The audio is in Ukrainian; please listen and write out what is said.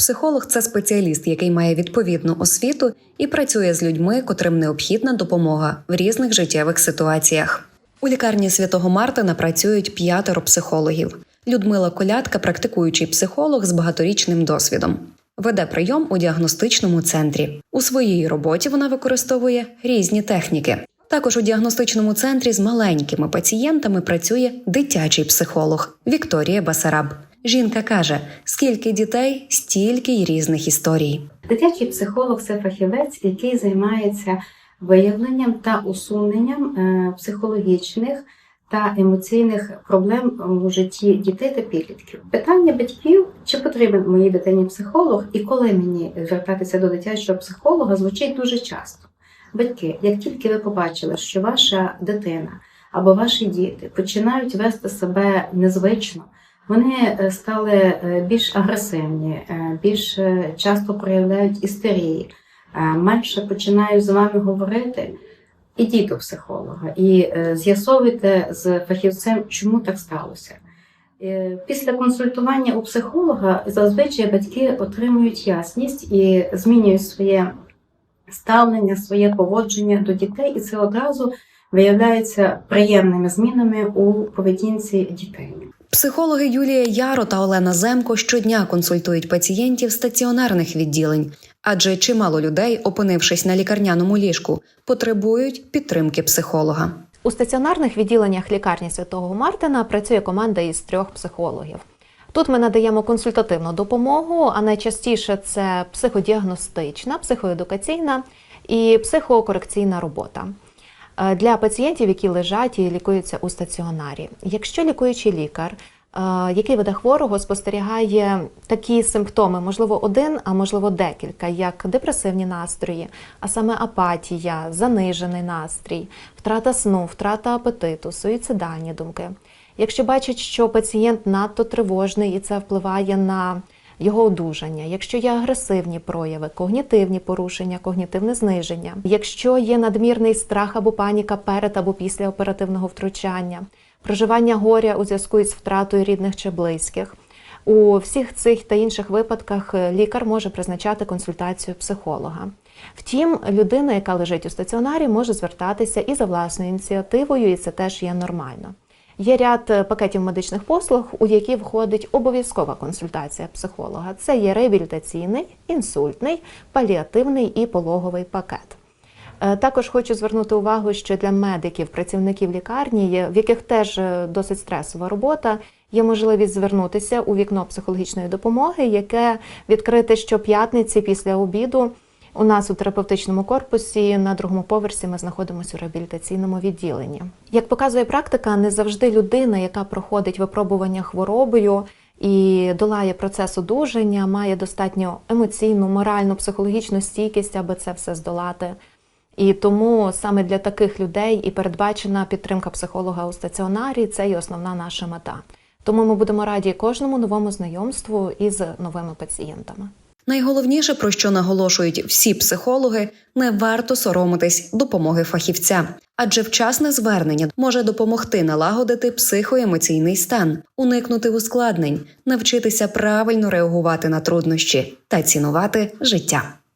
Психолог це спеціаліст, який має відповідну освіту і працює з людьми, котрим необхідна допомога в різних життєвих ситуаціях. У лікарні святого Мартина працюють п'ятеро психологів. Людмила Колядка, практикуючий психолог з багаторічним досвідом. Веде прийом у діагностичному центрі. У своїй роботі вона використовує різні техніки. Також у діагностичному центрі з маленькими пацієнтами працює дитячий психолог Вікторія Басараб. Жінка каже: скільки дітей, стільки й різних історій. Дитячий психолог це фахівець, який займається виявленням та усуненням е, психологічних та емоційних проблем у житті дітей та підлітків. Питання батьків, чи потрібен моїй дитині психолог і коли мені звертатися до дитячого психолога, звучить дуже часто. Батьки, як тільки ви побачили, що ваша дитина або ваші діти починають вести себе незвично, вони е, стали е, більш агресивні, е, більш часто проявляють істерії, менше починають з вами говорити. Ідіть до психолога і з'ясовуйте з фахівцем, чому так сталося. Після консультування у психолога зазвичай батьки отримують ясність і змінюють своє ставлення, своє поводження до дітей, і це одразу виявляється приємними змінами у поведінці дітей. Психологи Юлія Яро та Олена Земко щодня консультують пацієнтів стаціонарних відділень, адже чимало людей, опинившись на лікарняному ліжку, потребують підтримки психолога. У стаціонарних відділеннях лікарні Святого Мартина працює команда із трьох психологів. Тут ми надаємо консультативну допомогу, а найчастіше це психодіагностична, психоедукаційна і психокорекційна робота для пацієнтів, які лежать і лікуються у стаціонарі. Якщо лікуючий лікар, е, який веде хворого, спостерігає такі симптоми, можливо, один, а можливо декілька, як депресивні настрої, а саме апатія, занижений настрій, втрата сну, втрата апетиту, суїцидальні думки. Якщо бачить, що пацієнт надто тривожний і це впливає на його одужання, якщо є агресивні прояви, когнітивні порушення, когнітивне зниження, якщо є надмірний страх або паніка перед або після оперативного втручання, проживання горя у зв'язку із втратою рідних чи близьких. У всіх цих та інших випадках е, лікар може призначати консультацію психолога. Втім, людина, яка лежить у стаціонарі, може звертатися і за власною ініціативою, і це теж є нормально. Є ряд е, пакетів медичних послуг, у які входить обов'язкова консультація психолога. Це є реабілітаційний, інсультний, паліативний і пологовий пакет. Е, Також хочу звернути увагу, що для медиків, працівників лікарні, в яких теж е, досить стресова робота, є можливість звернутися у вікно психологічної допомоги, яке відкрите щоп'ятниці після обіду. У нас у терапевтичному корпусі на другому поверсі ми знаходимося у реабілітаційному відділенні. Як показує практика, не завжди людина, яка проходить випробування хворобою і долає процес одужання, має достатньо емоційну, моральну, психологічну стійкість, аби це все здолати. І тому саме для таких людей і передбачена підтримка психолога у стаціонарі це і основна наша мета. Тому ми будемо раді кожному новому знайомству із новими пацієнтами. Найголовніше, про що наголошують всі психологи, не варто соромитись допомоги фахівця, адже вчасне звернення може допомогти налагодити психоемоційний стан, уникнути ускладнень, навчитися правильно реагувати на труднощі та цінувати життя.